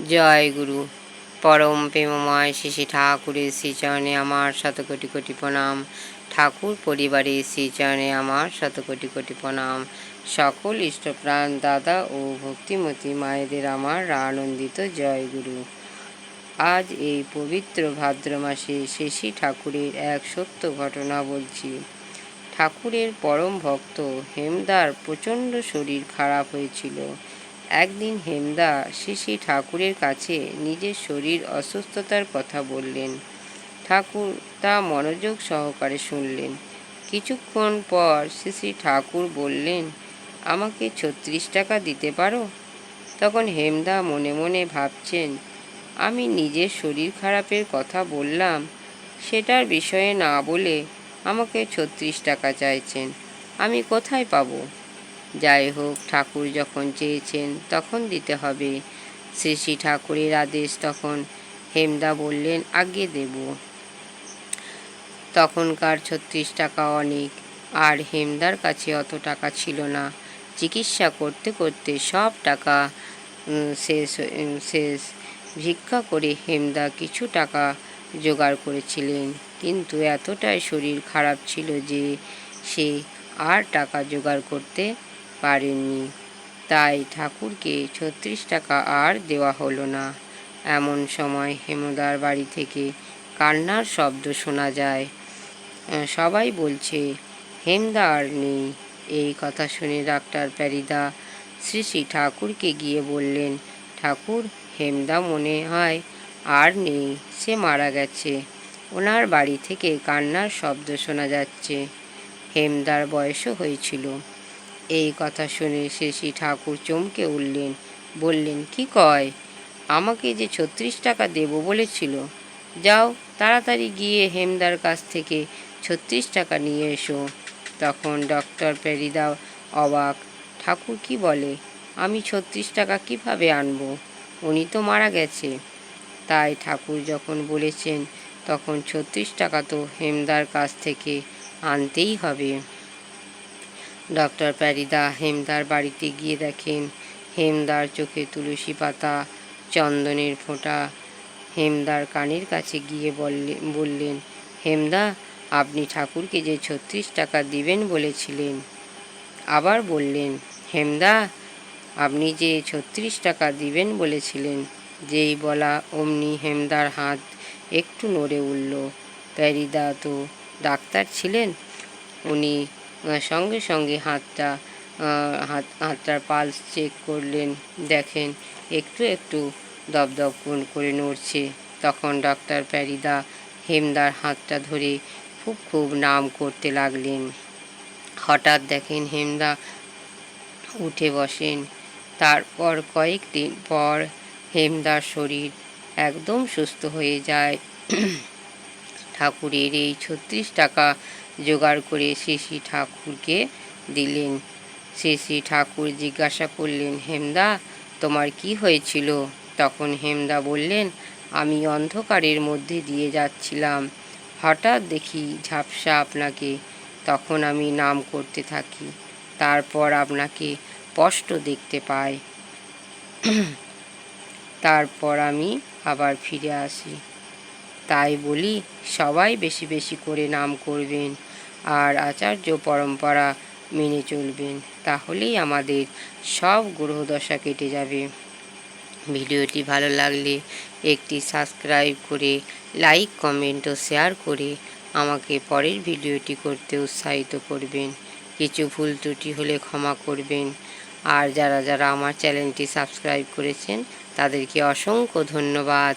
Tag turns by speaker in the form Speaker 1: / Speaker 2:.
Speaker 1: জয় গুরু। পরম প্রেমময় শ্রী ঠাকুরের শ্রীচরণে আমার শত কোটি কোটি প্রণাম। ঠাকুর পরিবারের শ্রীচরণে আমার শত কোটি কোটি প্রণাম। সকল ইষ্টপ্রাণ দাদা ও ভক্তিমতী মায়েদের আমার আনন্দিত জয় গুরু। আজ এই পবিত্র ভাদ্র মাসে শেষী ঠাকুরের এক সত্য ঘটনা বলছি। ঠাকুরের পরম ভক্ত হেমদার প্রচণ্ড শরীর খারাপ হয়েছিল। একদিন হেমদা শিশি ঠাকুরের কাছে নিজের শরীর অসুস্থতার কথা বললেন। ঠাকুর তা মনোযোগ সহকারে শুনলেন। কিছুক্ষণ পর শিশি ঠাকুর বললেন, আমাকে ছত্রিশ টাকা দিতে পারো? তখন হেমদা মনে মনে ভাবছেন, আমি নিজের শরীর খারাপের কথা বললাম, সেটার বিষয়ে না বলে আমাকে ছত্রিশ টাকা চাইছেন। আমি কোথায় পাবো? যাই হোক, ঠাকুর যখন চেয়েছেন তখন দিতে হবে। শ্রী শ্রী ঠাকুরের আদেশ তখন হেমদা বললেন, আগে দেব। তখনকার ছত্রিশ টাকা অনেক। আর হেমদার কাছে অত টাকা ছিল না। চিকিৎসা করতে করতে সব টাকা শেষ শেষ। ভিক্ষা করে হেমদা কিছু টাকা জোগাড় করেছিলেন। কিন্তু এতটাই শরীর খারাপ ছিল যে সে আর টাকা জোগাড় করতে পারেননি। তাই ঠাকুরকে ছত্রিশ টাকা আর দেওয়া হলো না। এমন সময় হেমদার বাড়ি থেকে কান্নার শব্দ শোনা যায়। সবাই বলছে হেমদা আর নেই। এই কথা শুনে ডাক্তার প্যারিদা শ্রী শ্রী ঠাকুরকে গিয়ে বললেন, ঠাকুর, হেমদা মনে হয় আর নেই, সে মারা গেছে। ওনার বাড়ি থেকে কান্নার শব্দ শোনা যাচ্ছে। হেমদার বয়সও হয়েছিল। এই কথা শুনে শেষি ঠাকুর চমকে উঠলেন, বললেন, কি কয়? আমাকে যে ছত্রিশ টাকা দেব বলেছিল, যাও তাড়াতাড়ি গিয়ে হেমদার কাছ থেকে ছত্রিশ টাকা নিয়ে এসো। তখন ডক্টর প্যারিদা অবাক, ঠাকুর কি বলে? আমি ছত্রিশ টাকা কীভাবে আনব? উনি তো মারা গেছে। তাই ঠাকুর যখন বলেছেন, তখন ছত্রিশ টাকা তো হেমদার কাছ থেকে আনতেই হবে। ডক্টর প্যারিদা হেমদার বাড়িতে গিয়ে দেখেন। হেমদার চোখে তুলসী পাতা, চন্দনের ফোঁটা। হেমদার কানের কাছে গিয়ে বললে বললেন, হেমদা, আপনি ঠাকুরকে যে ছত্রিশ টাকা দিবেন বলেছিলেন, আবার বললেন, হেমদা, আপনি যে ছত্রিশ টাকা দিবেন বলেছিলেন, যেই বলা অমনি হেমদার হাত একটু নড়ে উঠল। প্যারিদা তো ডাক্তার ছিলেন, উনি সঙ্গে সঙ্গে হাতটা হাত, হাতটার পালস চেক করলেন, দেখেন একটু একটু দপদপ করে নড়ছে। তখন ডক্টর প্যারিদা হেমদার হাতটা ধরে খুব খুব নাম করতে লাগলেন। হঠাৎ দেখেন হেমদা উঠে বসেন। তারপর কয়েকদিন পর হেমদার শরীর একদম সুস্থ হয়ে যায়। ঠাকুরের এই ছত্রিশ টাকা জোগাড় করে শ্রী ঠাকুরকে দিলেন। শ্রী ঠাকুর জিজ্ঞাসা করলেন, হেমদা, তোমার কি হয়েছিল? তখন হেমদা বললেন, আমি অন্ধকারের মধ্যে দিয়ে যাচ্ছিলাম। হঠাৎ দেখি ঝাপসা আপনাকে। তখন আমি নাম করতে থাকি। তারপর আপনাকে স্পষ্ট দেখতে পাই। তারপর আমি আবার ফিরে আসি। তাই বলি, সবাই বেশি বেশি করে নাম করবেন। আর আচার্য পরম্পরা মেনে চলবেন, তাহলেই আমাদের সব গ্রহদশা কেটে যাবে। ভিডিওটি ভালো লাগলে একটি সাবস্ক্রাইব করে, লাইক, কমেন্ট ও শেয়ার করে আমাকে পরের ভিডিওটি করতে উৎসাহিত করবেন। কিছু ভুল ত্রুটি হলে ক্ষমা করবেন। আর যারা যারা আমার চ্যানেলটি সাবস্ক্রাইব করেছেন, তাদেরকে অসংখ্য ধন্যবাদ।